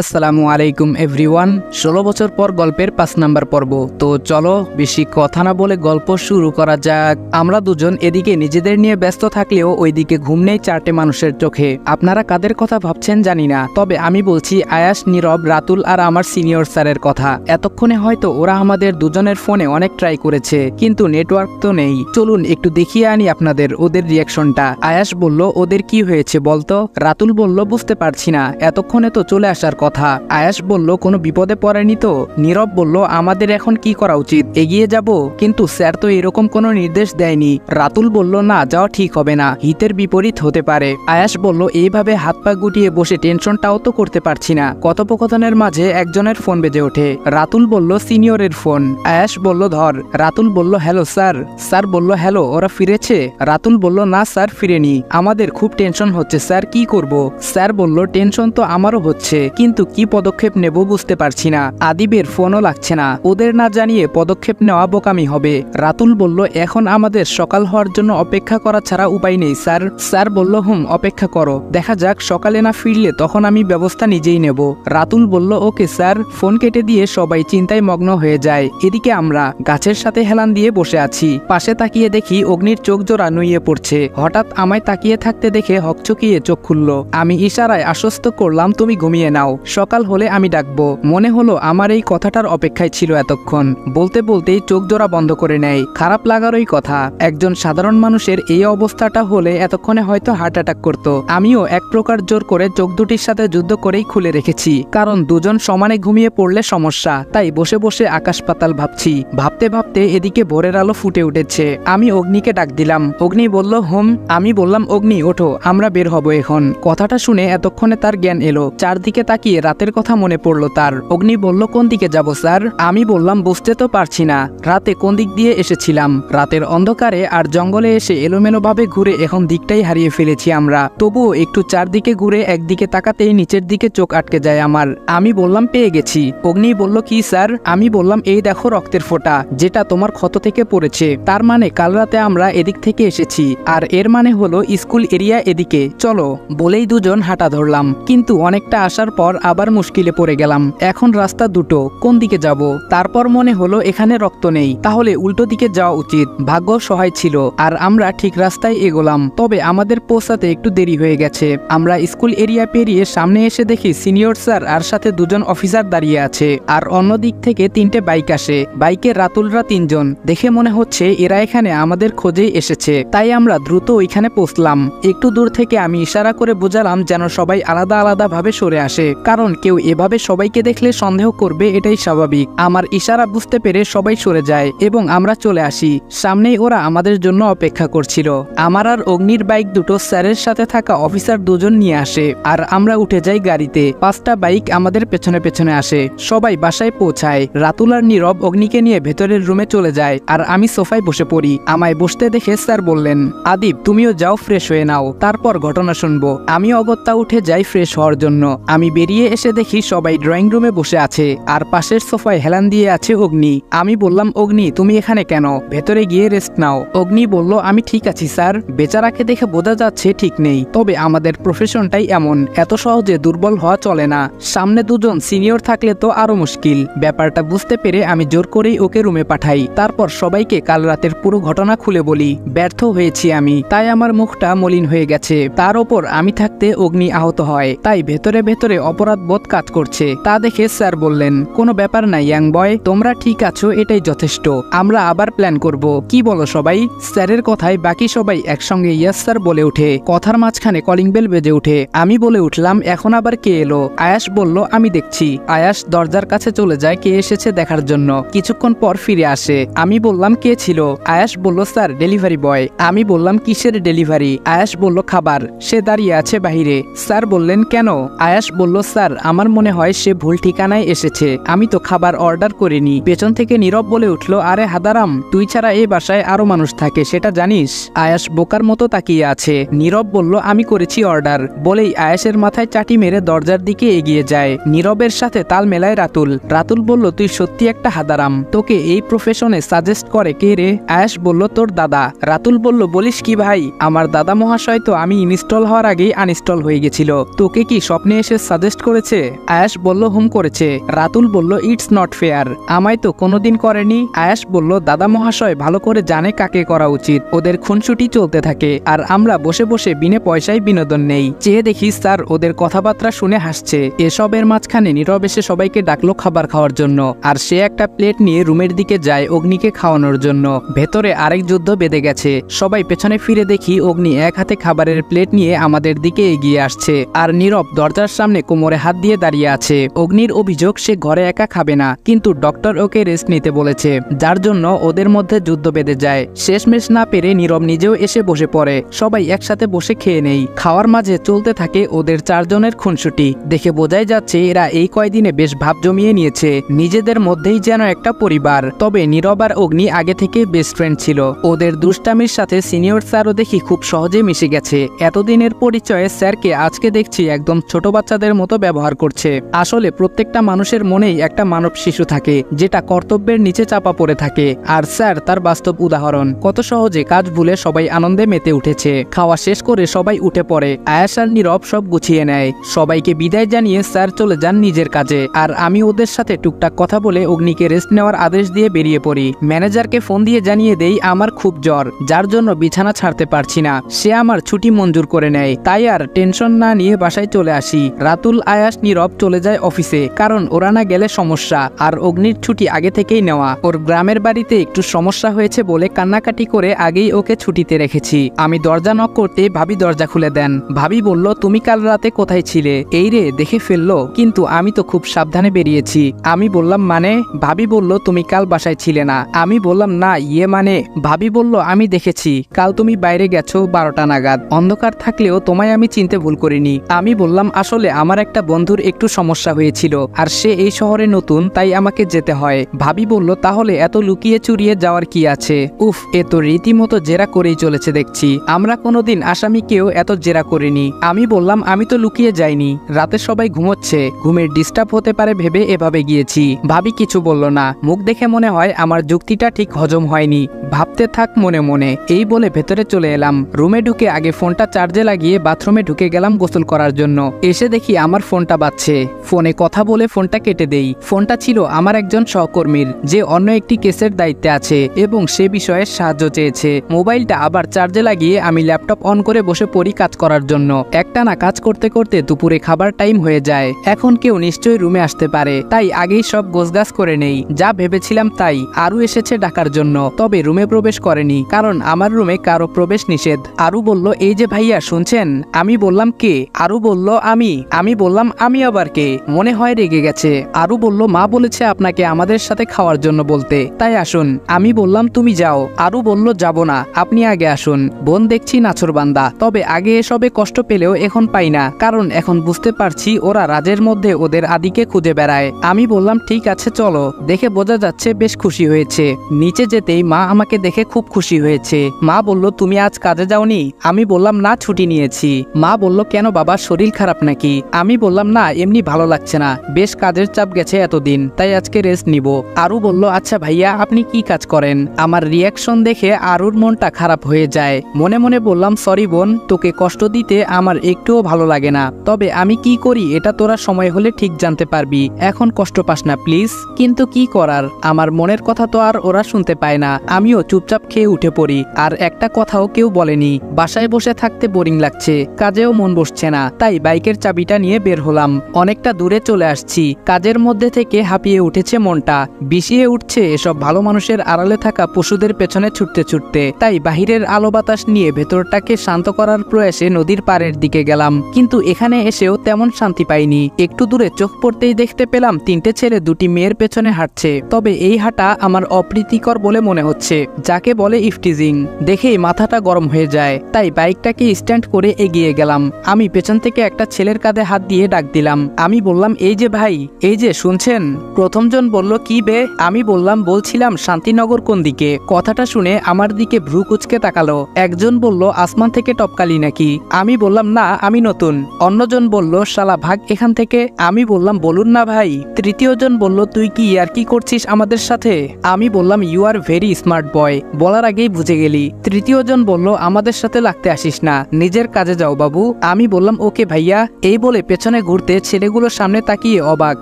আসসালামু আলাইকুম, এভরিওয়ান। ষোলো বছর পর গল্পের পাঁচ নাম্বার পর্ব। তো চলো, বেশি কথা না বলে গল্প শুরু করা যাক। আমরা দুজন এদিকে নিজেদের নিয়ে ব্যস্ত থাকলেও ওইদিকে ঘুম নেই চারটে মানুষের চোখে। আপনারা কাদের কথা ভাবছেন জানি না, তবে আমি বলছি আয়াস, নীরব, রাতুল আর আমার সিনিয়র স্যারের কথা। এতক্ষণে হয়তো ওরা আমাদের দুজনের ফোনে অনেক ট্রাই করেছে, কিন্তু নেটওয়ার্ক তো নেই। চলুন একটু দেখিয়ে আনি আপনাদের ওদের রিয়াকশনটা। আয়াস বলল, ওদের কি হয়েছে বলতো? রাতুল বলল, বুঝতে পারছি না। এতক্ষণে তো চলে আসার কথা। আয়াস বলল, কোনো বিপদে পড়েনি তো? নীরব বলল, আমাদের এখন কি করা উচিত? এগিয়ে যাব? কিন্তু স্যার তো এরকম কোনো নির্দেশ দেয়নি। রাতুল বলল, না, যাওয়া ঠিক হবে না। হিতের বিপরীত হতে পারে। আয়াস বলল, এইভাবে হাত পা গুটিয়ে বসে টেনশনটাও তো করতে পারছি না। কথোপকথনের মাঝে একজনের ফোন বেজে ওঠে। রাতুল বলল, সিনিয়রের ফোন। আয়াস বলল, ধর। রাতুল বলল, হ্যালো স্যার। স্যার বলল, হ্যালো, ওরা ফিরেছে? রাতুল বলল, না স্যার, ফিরেনি। আমাদের খুব টেনশন হচ্ছে। স্যার, কি করব? স্যার বলল, টেনশন তো আমারও হচ্ছে। কিন্তু কি পদক্ষেপ নেব বুঝতে পারছি না। আদিবের ফোনও লাগছে না। ওদের না জানিয়ে পদক্ষেপ নেওয়া বোকামি হবে। রাতুল বলল, এখন আমাদের সকাল হওয়ার জন্য অপেক্ষা করা ছাড়া উপায় নেই, স্যার। স্যার বলল, হুম, অপেক্ষা করো। দেখা যাক, সকালে না ফিরলে তখন আমি ব্যবস্থা নিজেই নেব। রাতুল বলল, ওকে, স্যার। ফোন কেটে দিয়ে সবাই চিন্তায় মগ্ন হয়ে যায়। এদিকে আমরা গাছের সাথে হেলান দিয়ে বসে আছি। পাশে তাকিয়ে দেখি অগ্নির চোখ জোড়া নুইয়ে পড়ছে। হঠাৎ আমায় তাকিয়ে থাকতে দেখে হকচকিয়ে চোখ খুলল। আমি ইশারায় আশ্বস্ত করলাম, তুমি ঘুমিয়ে নাও। সকাল হলে আমি ডাকবো। মনে হলো আমার এই কথাটার অপেক্ষায় ছিল এতক্ষণ। বলতে বলতেই চোখ জোড়া বন্ধ করে নেয়। খারাপ লাগারই কথা। একজন সাধারণ মানুষের এই অবস্থাটা হলে এতক্ষণে হয়তো হার্ট অ্যাটাক করত। আমিও এক প্রকার জোর করে চোখ দুটির সাথে যুদ্ধ করেই খুলে রেখেছি। কারণ দুজন সমানে ঘুমিয়ে পড়লে সমস্যা। তাই বসে বসে আকাশ পাতাল ভাবছি। ভাবতে ভাবতে এদিকে ভোরের আলো ফুটে উঠেছে। আমি অগ্নিকে ডাক দিলাম। অগ্নি বলল, হোম, আমি বললাম, অগ্নি, ওঠো। আমরা বের হব এখন। কথাটা শুনে এতক্ষণে তার জ্ঞান এলো। চারদিকে তাকিয়ে রাতের কথা মনে পড়ল তার? অগ্নি বলল, কোন দিকে যাব, স্যার? আমি বললাম, বুঝতে তো পারছি না। রাতে কোন দিক দিয়ে এসেছিলাম? রাতের অন্ধকারে আর জঙ্গলে এসে এলোমেলোভাবে ঘুরে এখন দিকটাই হারিয়ে ফেলেছি আমরা। তবুও একটু চারদিকে ঘুরে একদিকে তাকাতেই নিচের দিকে চোখ আটকে যায় আমার। আমি বললাম, পেয়ে গেছি। অগ্নি বলল, কি, স্যার? আমি বললাম, এই দেখো রক্তের ফোঁটা, যেটা তোমার ক্ষত থেকে পড়েছে। তার মানে কাল রাতে আমরা এদিক থেকে এসেছি, আর এর মানে হলো স্কুল এরিয়া এদিকে। চলো। বলেই দুজন হাঁটা ধরলাম। কিন্তু অনেকটা আসার পর আবার মুশকিলে পড়ে গেলাম। এখন রাস্তা দুটো, কোন দিকে যাব? তারপর মনে হলো এখানে রক্ত নেই। তাহলে উল্টো দিকে যাওয়া উচিত। ভাগ্য সহায় ছিল, আর আমরা ঠিক রাস্তায় এগোলাম। তবে আমাদের পৌঁছাতে একটু দেরি হয়ে গেছে। আমরা স্কুল এরিয়া পেরিয়ে সামনে এসে দেখি সিনিয়র স্যার আর সাথে দুজন অফিসার দাঁড়িয়ে আছে। আর অন্য দিক থেকে তিনটে বাইক আসে। বাইকে রাতুলরা তিনজন। দেখে মনে হচ্ছে এরা এখানে আমাদের খোঁজেই এসেছে। তাই আমরা দ্রুত ওইখানে পৌঁছলাম। একটু দূর থেকে আমি ইশারা করে বোঝালাম যেন সবাই আলাদা আলাদা ভাবে সরে আসে। কারণ কেউ এভাবে সবাইকে দেখলে সন্দেহ করবে এটাই স্বাভাবিক। আমার ইশারা বুঝতে পেরে সবাই সরে যায় এবং আমরা চলে আসি। সামনেই ওরা আমাদের জন্য অপেক্ষা করছিল। আমার আর অগ্নির বাইক দুটো স্যারের সাথে থাকা অফিসার দুজন নিয়ে আসে আর আমরা উঠে যাই গাড়িতে। পাঁচটা বাইক আমাদের পেছনে পেছনে আসে। সবাই বাসায় পৌঁছায়। রাতুল আর নীরব অগ্নিকে নিয়ে ভেতরের রুমে চলে যায় আর আমি সোফায় বসে পড়ি। আমায় বসতে দেখে স্যার বললেন, আদিব, তুমিও যাও, ফ্রেশ হয়ে নাও। তারপর ঘটনা শুনব। আমি অগত্যা উঠে যাই ফ্রেশ হওয়ার জন্য। আমি বেরিয়ে এসে দেখি সবাই ড্রয়িং রুমে বসে আছে, আর পাশের সোফায় হেলান দিয়ে আছে অগ্নি। আমি বললাম, অগ্নি, তুমি এখানে কেন? ভেতরে গিয়ে রেস্ট নাও। অগ্নি বলল, আমি ঠিক আছি, স্যার। বেচারাকে দেখে বোঝা যাচ্ছে ঠিক নেই। তবে আমাদের প্রফেশনটাই এমন। এত সহজে দুর্বল হওয়া চলে না। সামনে দুজন সিনিয়র থাকলে তো আরও মুশকিল। ব্যাপারটা বুঝতে পেরে আমি জোর করেই ওকে রুমে পাঠাই। তারপর সবাইকে কাল রাতের পুরো ঘটনা খুলে বলি। ব্যর্থ হয়েছি আমি। তাই আমার মুখটা মলিন হয়ে গেছে। তার ওপর আমি থাকতে অগ্নি আহত হয়। তাই ভেতরে ভেতরে অপরাধ বোধ কাজ করছে। তা দেখে স্যার বললেন, কোনো ব্যাপার নাই, ইয়াং বয়, তোমরা ঠিক আছো, এটাই যথেষ্ট। আমরা আবার প্ল্যান করব। কি বলো সবাই? স্যারের কথায় বাকি সবাই একসঙ্গে ইয়াস স্যার বলে ওঠে। কথার মাঝখানে কলিং বেল বেজে ওঠে। আমি বলে উঠলাম, এখন আবার কে এলো? আয়াস বলল, আমি দেখছি। আয়াস দরজার কাছে চলে যায় কে এসেছে দেখার জন্য। কিছুক্ষণ পর ফিরে আসে। আমি বললাম, কে ছিল? আয়াস বলল, স্যার ডেলিভারি বয় আমি বললাম, কিসের ডেলিভারি আয়াস বলল, খাবার। সে দাঁড়িয়ে আছে বাহিরে। স্যার বললেন, কেন? আয়াস বলল, স্যার আমার মনে হয় সে ভুল ঠিকানায় এসেছে। আমি তো খাবার অর্ডার করিনি। পেছন থেকে নীরব বলে উঠল, আরে হাদারাম, তুই ছাড়া এই বাসায় আরও মানুষ থাকে, সেটা জানিস? আয়াস বোকার মতো তাকিয়ে আছে। নীরব বলল, আমি করেছি অর্ডার। বলেই আয়াসের মাথায় চাটি মেরে দরজার দিকে এগিয়ে যায়। নীরবের সাথে তাল মেলায় রাতুল। রাতুল বলল, তুই সত্যি একটা হাদারাম। তোকে এই প্রফেশনে সাজেস্ট করে কে রে? আয়াস বলল, তোর দাদা। রাতুল বলল, বলিস কি ভাই? আমার দাদা মহাশয় তো আমি ইনস্টল হওয়ার আগেই আনইনস্টল হয়ে গেছিল। তোকে কি স্বপ্নে এসে সাজেস্ট করেছে। আয়াস বলল, হুম করেছে। রাতুল বলল, ইটস নট ফেয়ার। আমায় তো কোনোদিন করেনি। আয়াস বলল, দাদা মহাশয় ভালো করে জানে কাকে করা উচিত। ওদের খুনসুটি চলতে থাকে আর আমরা বসে বসে বিনে পয়সায় বিনোদন নেই। চেয়ে দেখি, স্যার, ওদের কথাবার্তা শুনে হাসছে। এসবের মাঝখানে নীরব এসে সবাইকে ডাকলো খাবার খাওয়ার জন্য। আর সে একটা প্লেট নিয়ে রুমের দিকে যায় অগ্নিকে খাওয়ানোর জন্য। ভেতরে আরেক যুদ্ধ বেঁধে গেছে। সবাই পেছনে ফিরে দেখি, অগ্নি এক হাতে খাবারের প্লেট নিয়ে আমাদের দিকে এগিয়ে আসছে। আর নীরব দরজার সামনে কোমরে হাত দিয়ে দাঁড়িয়ে আছে। অগ্নির অভিযোগ সে ঘরে একা খাবে না, কিন্তু ডক্টর ওকে রেস্ট নিতে বলেছে, যার জন্য ওদের মধ্যে যুদ্ধ বেঁধে যায়। শেষমেশ না পেরে নীরব নিজেও এসে বসে পড়ে। সবাই একসাথে বসে খেয়ে নেই। খাওয়ার মাঝে চলতে থাকে ওদের চারজনের খুনসুটি। দেখে বোঝাই যাচ্ছে এরা এই কয়দিনে বেশ ভাব জমিয়ে নিয়েছে। নিজেদের মধ্যেই যেন একটা পরিবার। তবে নীরব আর অগ্নি আগে থেকে বেস্ট ফ্রেন্ড ছিল। ওদের দুষ্টামির সাথে সিনিয়র স্যারও দেখি খুব সহজে মিশে গেছে। এতদিনের পরিচয়ে স্যারকে আজকে দেখছি একদম ছোট বাচ্চাদের মতো ব্যবহার করছে। আসলে প্রত্যেকটা মানুষের মনেই একটা মানব শিশু থাকে, যেটা কর্তব্যের নিচে চাপা পড়ে থাকে। আর স্যার, তার বাস্তব উদাহরণ। কত সহজে কাজ ভুলে সবাই আনন্দে মেতে উঠেছে। খাওয়া শেষ করে সবাই উঠে পড়ে। আয়াস আর নীরব সব গুছিয়ে নেয়। সবাইকে বিদায় জানিয়ে স্যার চলে যান নিজের কাজে। আর আমি ওদের সাথে টুকটাক কথা বলে অগ্নিকে রেস্ট নেওয়ার আদেশ দিয়ে বেরিয়ে পড়ি। ম্যানেজারকে ফোন দিয়ে জানিয়ে দেই, আমার খুব জ্বর। যার জন্য বিছানা ছাড়তে পারছি না। সে আমার ছুটি মঞ্জুর করে নেয়। তাই আর টেনশন না নিয়ে বাসায় চলে আসি। রাতুল আয়াস নীরব চলে যায় অফিসে, কারণ ওরা না গেলে সমস্যা, আর অগ্নির ছুটি আগে থেকেই নেওয়া। ওর গ্রামের বাড়িতে একটু সমস্যা হয়েছে বলে কান্নাকাটি করে আগেই ওকে ছুটিতে রেখেছি। আমি দরজা নক করতে ভাবি দরজা খুলে দেন। ভাবি বলল, তুমি কাল রাতে কোথায় ছিলে? এই রে, দেখে ফেলল। কিন্তু আমি তো খুব সাবধানে বেরিয়েছি। আমি বললাম মানে? ভাবি বলল, তুমি কাল বাসায় ছিলে না। আমি বললাম, না ইয়ে মানে? ভাবি বলল, আমি দেখেছি। কাল তুমি বাইরে গেছো বারোটা নাগাদ। অন্ধকার থাকলেও তোমায় আমি চিনতে ভুল করিনি। আমি বললাম, আসলে আমার একটা বন্ধুর একটু সমস্যা হয়েছিল, আর সে এই শহরে নতুন, তাই আমাকে যেতে হয়। ভাবি বলল, তাহলে এত লুকিয়ে চুরিয়ে যাওয়ার কি আছে? উফ, এ তো রীতিমতো জেরা করেই চলেছে দেখছি। আমরা কোনোদিন আসামিকেও এত জেরা করিনি। আমি বললাম, আমি তো লুকিয়ে যাইনি। রাতে সবাই ঘুমোচ্ছে। ঘুমের ডিস্টার্ব হতে পারে ভেবে এভাবে গিয়েছি। ভাবি কিছু বলল না। মুখ দেখে মনে হয়, আমার যুক্তিটা ঠিক হজম হয়নি। ভাবতে থাক মনে মনে। এই বলে ভেতরে চলে এলাম। রুমে ঢুকে আগে ফোনটা চার্জে লাগিয়ে বাথরুমে ঢুকে গেলাম গোসল করার জন্য। এসে দেখি আমার ফোনটা বাজছে। ফোনে কথা বলে ফোনটা কেটে দেই। ফোনটা ছিল আমার একজন সহকর্মীর, যে অন্য একটি কেসের দায়িত্বে আছে এবং সে বিষয়ে সাহায্য চেয়েছে। মোবাইলটা আবার চার্জে লাগিয়ে আমি ল্যাপটপ অন করে বসে পড়ি কাজ করার জন্য। একটানা কাজ করতে করতে দুপুরে খাবার টাইম হয়ে যায়। এখন কেউ নিশ্চয়ই রুমে আসতে পারে, তাই আগেই সব গোছগাছ করে নেই। যা ভেবেছিলাম তাই আরু এসেছে ডাকার জন্য, তবে রুমে প্রবেশ করেনি, কারণ আমার রুমে কারও প্রবেশ নিষেধ। আরু বলল, এই যে ভাইয়া, শুনছেন? আমি বললাম, কে? আরু বলল, আমি। আমি বললাম আমি আবার কে? মনে হয় রেগে গেছে। আরু বলল, মা বলেছে আপনাকে আমাদের সাথে খাওয়ার জন্য বলতে। তাই আসুন। আমি বললাম, তুমি যাও। আরু বলল, যাব না। আপনি আগে আসুন। বোন দেখছি নাছর বান্দা। তবে আগে এসবে কষ্ট পেলেও এখন পাই না। কারণ এখন বুঝতে পারছি ওরা রাজের মধ্যে ওদের আদিকে খুঁজে বেড়ায়। আমি বললাম, ঠিক আছে, চলো। দেখে বোঝা যাচ্ছে বেশ খুশি হয়েছে। নিচে যেতেই মা আমাকে দেখে খুব খুশি হয়েছে। মা বলল, তুমি আজ কাজে যাওনি? আমি বললাম, না, ছুটি নিয়েছি। মা বলল, কেন বাবা? শরীর খারাপ নাকি? আমি বললাম, না, এমনি ভালো লাগছে না। বেশ কাজের চাপ গেছে এতদিন, তাই আজকে রেস্ট নিব। আরু বলল আচ্ছা ভাইয়া, আপনি কি কাজ করেন? আমার রিয়াকশন দেখে আরুর মনটা খারাপ হয়ে যায়। মনে মনে বললাম, সরি বোন, তোকে কষ্ট দিতে আমার একটুও ভালো লাগে না। তবে আমি কি করি, এটা তোরা সময় হলে ঠিক জানতে পারবি। এখন কষ্ট পাস না প্লিজ কিন্তু কি করার? আমার মনের কথা তো আর ওরা শুনতে পায় না। আমিও চুপচাপ খেয়ে উঠে পড়ি। আর একটা কথাও কেউ বলেনি, বাসায় বসে থাকতে বোরিং লাগছে, কাজেও মন বসছে না, তাই বাইকের চাবিটা নিয়ে বের হলাম। অনেকটা দূরে চলে আসছি। কাজের মধ্যে থেকে হাঁপিয়ে উঠেছে মনটা। বিষিয়ে উঠছে এসব ভালো মানুষের আড়ালে থাকা পশুদের পেছনে ছুটতে ছুটতে। তাই বাহিরের আলো বাতাস নিয়ে ভেতরটাকে শান্ত করার প্রয়াসে নদীর পাড়ের দিকে গেলাম। কিন্তু এখানে এসেও তেমন শান্তি পাইনি। একটু দূরে চোখ পড়তেই দেখতে পেলাম তিনটে ছেলে দুটি মেয়ের পেছনে হাঁটছে। তবে এই হাঁটা আমার অপ্রীতিকর বলে মনে হচ্ছে, যাকে বলে ইফটিজিং। দেখেই মাথাটা গরম হয়ে যায়। তাই বাইকটাকে স্ট্যান্ড করে এগিয়ে গেলাম। আমি পেছন থেকে একটা ছেলের কাঁধে হাত দিয়ে ডাক দিলাম। আমি বললাম, এই যে ভাই, এই যে শুনছেন? প্রথমজন বলল, কি বে? আমি বললাম, বলছিলাম শান্তিনগর কোন দিকে? কথাটা শুনে আমার দিকে ভ্রু কুচকে তাকালো। একজন বলল, আসমান থেকে টপকালি নাকি? আমি বললাম, না, আমি নতুন। অন্যজন বলল, শালা ভাগ, এখান থেকে? আমি বললাম, বলুন না ভাই। তৃতীয়জন বলল, তুই কি আর কি করছিস আমাদের সাথে? আমি বললাম you are very smart boy বলার আগেই বুঝে গেলি। তৃতীয়জন বলল, আমাদের সাথে লাগতে আসিস না। নিজের কাজে যাও বাবু। আমি বললাম, ওকে ভাইয়া। এই বলে পেছনে পেছনে ঘুরতে ছেলেগুলোর সামনে তাকিয়ে অবাক,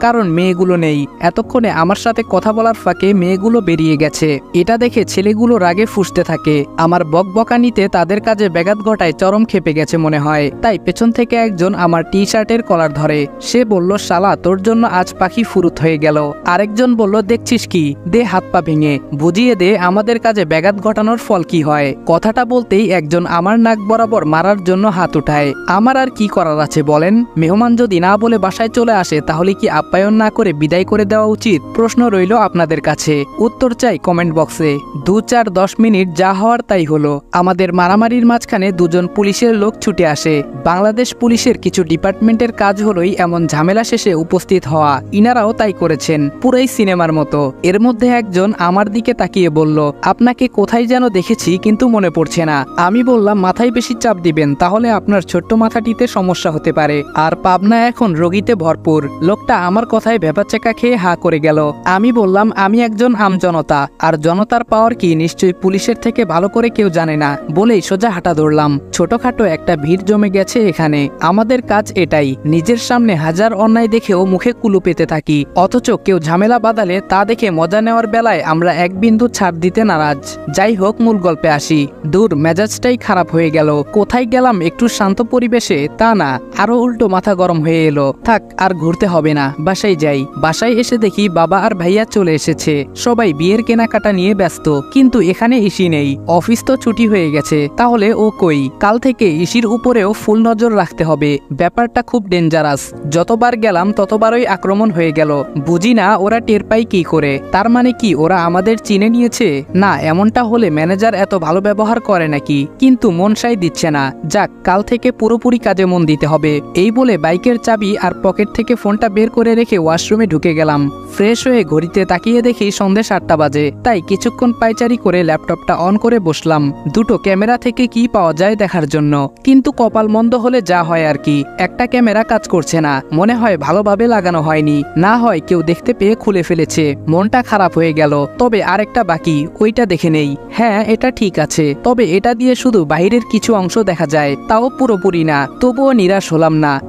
কারণ মেয়েগুলো নেই। এতক্ষণে আমার সাথে কথা বলার ফাঁকে মেয়েগুলো বেরিয়ে গেছে। এটা দেখে ছেলেগুলো রাগে ফুসতে থাকে। আমার বকবকানিতে তাদের কাজে ব্যাঘাত ঘটায় চরম খেপে গেছে মনে হয়। তাই পেছন থেকে একজন আমার টি শার্টের কলার ধরে। সে বলল, শালা, তোর জন্য আজ পাখি ফুরুত হয়ে গেল। আরেকজন বলল, দেখছিস কি? দে হাত পা ভেঙে। বুঝিয়ে দে, আমাদের কাজে ব্যাঘাত ঘটানোর ফল কি হয়? কথাটা বলতেই একজন আমার নাক বরাবর মারার জন্য হাত উঠায়। আমার আর কি করার আছে বলেন? মেহমান যদি না বলে বাসায় চলে আসে, তাহলে কি আপ্যায়ন না করে বিদায় করে দেওয়া উচিত? প্রশ্ন রইল আপনাদের কাছে। উত্তর চাই কমেন্ট বক্সে। দু চার দশ মিনিট যা হওয়ার তাই হলো। আমাদের মারামারির মাঝখানে দুজন পুলিশের লোক ছুটে আসে। বাংলাদেশ পুলিশের কিছু ডিপার্টমেন্টের কাজ হলোই এমন ঝামেলা শেষে উপস্থিত হওয়া। ইনারাও তাই করেছেন, পুরাই সিনেমার মতো। এর মধ্যে একজন আমার দিকে তাকিয়ে বলল, আপনাকে কোথায় যেন দেখেছি কিন্তু মনে পড়ছে না। আমি বললাম, মাথায় বেশি চাপ দিবেন, তাহলে আপনার ছোট্ট মাথাটিতে সমস্যা হতে পারে। আর পাবনা এখন রোগীতে ভরপুর। লোকটা আমার কথায় ভেপাচেকা খেয়ে হা করে গেল। আমি বললাম, আমি একজন আম জনতা। আর জনতার পাওয়ার কি নিশ্চয়ই পুলিশের থেকে ভালো করে কেউ জানে না? বলেই সোজা হাঁটা ধরলাম। ছোটখাটো একটা ভিড় জমে গেছে এখানে। আমাদের কাজ এটাই, নিজের সামনে হাজার অন্যায় দেখেও মুখে কুলু পেতে থাকি। অথচ কেউ ঝামেলা বাদালে তা দেখে মজা নেওয়ার বেলায় আমরা এক বিন্দু ছাড় দিতে নারাজ। যাই হোক, মূল গল্পে আসি। দূর, মেজাজটাই খারাপ হয়ে গেল। কোথায় গেলাম একটু শান্ত পরিবেশে? তা না। আরও উল্টো মাথা গরম হয়ে এলো। থাক, আর ঘুরতে হবে না, বাসায় যাই। বাসায় এসে দেখি বাবা আর ভাইয়া চলে এসেছে। সবাই বিয়ের কেনাকাটা নিয়ে ব্যস্ত, কিন্তু এখানে ইসি নেই। অফিস তো ছুটি হয়ে গেছে, তাহলে ও কই? কাল থেকে ইসির উপরেও ফুল নজর রাখতে হবে। ব্যাপারটা খুব ডেঞ্জারাস যতবার গেলাম, ততবারই আক্রমণ হয়ে গেল। বুঝি না ওরা টের পাই কি করে। তার মানে কি, ওরা আমাদের চিনে নিয়েছে? না, এমনটা হলে ম্যানেজার এত ভালো ব্যবহার করে নাকি? কিন্তু মন সাই দিচ্ছে না। যাক, কাল থেকে পুরোপুরি কাজে মন দিতে হবে। এই বলে বাইকের চাবি আর পকেট থেকে ফোনটা বের করে রেখে ওয়াশরুমে ঢুকে গেলাম। ফ্রেশ হয়ে ঘড়িতে তাকিয়ে দেখি সন্ধে সাতটা বাজে। তাই কিছুক্ষণ পাইচারি করে ল্যাপটপটা অন করে বসলাম। দুটো ক্যামেরা থেকে কি পাওয়া যায় দেখার জন্য। কিন্তু কপাল মন্দ হলে যা হয় আর কি। একটা ক্যামেরা কাজ করছে না। মনে হয় ভালোভাবে লাগানো হয়নি। না হয় কেউ দেখতে পেয়ে খুলে ফেলেছে। মনটা খারাপ হয়ে গেল। তবে আরেকটা বাকি, ওইটা দেখে নেই। হ্যাঁ এটা ঠিক আছে। তবে এটা দিয়ে শুধু বাইরের কিছু অংশ দেখা যায়। তাও পুরোপুরি না। তবুও নিরাশ হলাম না।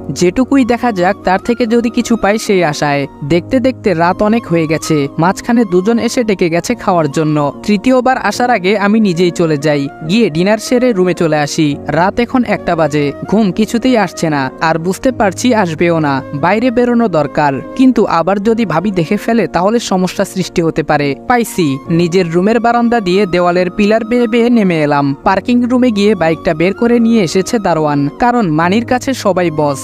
যেটুকুই দেখা যাক, তার থেকে যদি কিছু পাই সেই আশায়। দেখতে দেখতে রাত অনেক হয়ে গেছে। মাঝখানে দুজন এসে ডেকে গেছে খাওয়ার জন্য। তৃতীয়বার আসার আগে আমি নিজেই চলে যাই। গিয়ে ডিনার সেরে রুমে চলে আসি। রাত এখন একটা বাজে। ঘুম কিছুতেই আসছে না। আর বুঝতে পারছি আসবেও না। বাইরে বেরোনো দরকার। কিন্তু আবার যদি ভাবি দেখে ফেলে, তাহলে সমস্যা সৃষ্টি হতে পারে। পাইছি। নিজের রুমের বারান্দা দিয়ে দেওয়ালের পিলার বেয়ে বেয়ে নেমে এলাম। পার্কিং রুমে গিয়ে বাইকটা বের করে নিয়ে এসেছে দারোয়ান। কারণ মানির কাছে সবাই বস।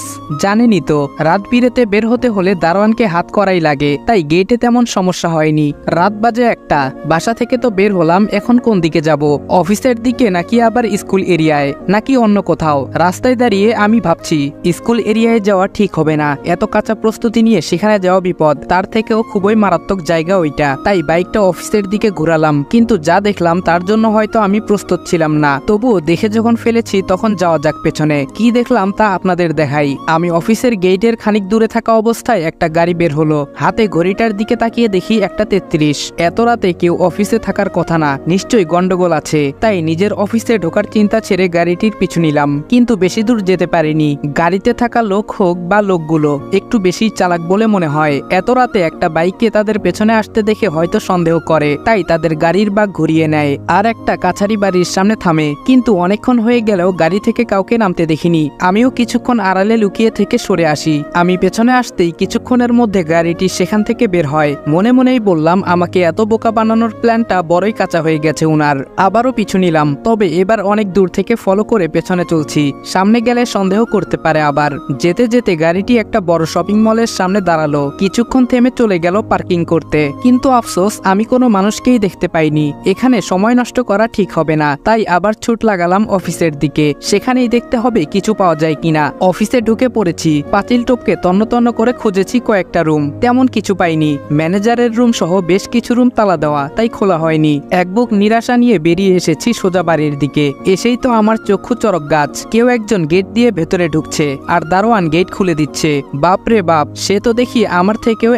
জানেনই তো, রাত বিরেতে বের হতে হলে দারোয়ানকে হাত করাই লাগে, তাই গেটে তেমন সমস্যা হয়নি। রাত বাজে একটা, বাসা থেকে তো বের হলাম, এখন কোন দিকে যাব? অফিসের দিকে নাকি আবার স্কুল এরিয়ায়, নাকি অন্য কোথাও? রাস্তায় দাঁড়িয়ে আমি ভাবছি, স্কুল এরিয়ায় যাওয়া ঠিক হবে না, এত কাঁচা প্রস্তুতি নিয়ে সেখানে যাওয়া বিপদ, তার থেকেও খুবই মারাত্মক জায়গা ওইটা। তাই বাইকটা অফিসের দিকে ঘুরালাম, কিন্তু যা দেখলাম তার জন্য হয়তো আমি প্রস্তুত ছিলাম না। তবুও দেখে যখন ফেলেছি, তখন যাওয়া যাক পেছনে। কি দেখলাম তা আপনাদের দেখাই। আমি অফিসের গেটের খানিক দূরে থাকা অবস্থায় একটা গাড়ি বের হলো। হাতে ঘড়িটার দিকে তাকিয়ে দেখি একটা তেত্রিশ। এত রাতে কেউ অফিসে থাকার কথা না, নিশ্চয়ই গন্ডগোল আছে। তাই নিজের অফিসে ঢোকার চিন্তা ছেড়ে গাড়িটির পিছু নিলাম। কিন্তু বেশি দূর যেতে পারিনি। গাড়িতে থাকা লোক হোক বা লোকগুলো, একটু বেশি চালাক বলে মনে হয়। এত রাতে একটা বাইককে তাদের পেছনে আসতে দেখে হয়তো সন্দেহ করে। তাই তাদের গাড়ির বাগ ঘুরিয়ে নেয়। আর একটা কাছারি বাড়ির সামনে থামে। কিন্তু অনেকক্ষণ হয়ে গেলেও গাড়ি থেকে কাউকে নামতে দেখিনি। আমিও কিছুক্ষণ আড়ালে লুকিয়ে থেকে সরে আসি। আমি পেছনে আসতেই কিছুক্ষণের মধ্যে গাড়িটি সেখান থেকে বের হয়। মনে মনেই বললাম, আমাকে এত বোকা বানানোর প্ল্যানটা বড়ই কাঁচা হয়ে গেছে উনার। আবারও পিছু নিলাম। তবে এবার অনেক দূর থেকে ফলো করে পেছনে চলছি। সামনে গেলে সন্দেহ করতে পারে আবার। যেতে যেতে গাড়িটি একটা বড় শপিং মলের সামনে দাঁড়াল। কিছুক্ষণ থেমে চলে গেল পার্কিং করতে। কিন্তু আফসোস, আমি কোনো মানুষকেই দেখতে পাইনি। এখানে সময় নষ্ট করা ঠিক হবে না। তাই আবার ছুট লাগালাম অফিসের দিকে। সেখানেই দেখতে হবে কিছু পাওয়া যায় কিনা। অফিসে ঢুকে পড়েছি পাতিল টোপকে তন্ন তন্ন করে খুঁজেছি কয়েকটা রুম। তেমন কিছু পাইনি। ম্যানেজারের রুম সহ বেশ কিছু রুম তালা দেওয়া, তাই খোলা হয়নি। এক বুক নিরাশা নিয়ে বেরিয়ে এসেছি সোজা বাড়ির দিকে। এসেই তো আমার চক্ষু চরক গাছ। কেউ একজন গেট দিয়ে ভেতরে ঢুকছে, আর দারোয়ান গেট খুলে দিচ্ছে। বাপ রে বাপ, সে তো দেখি আমার থেকেও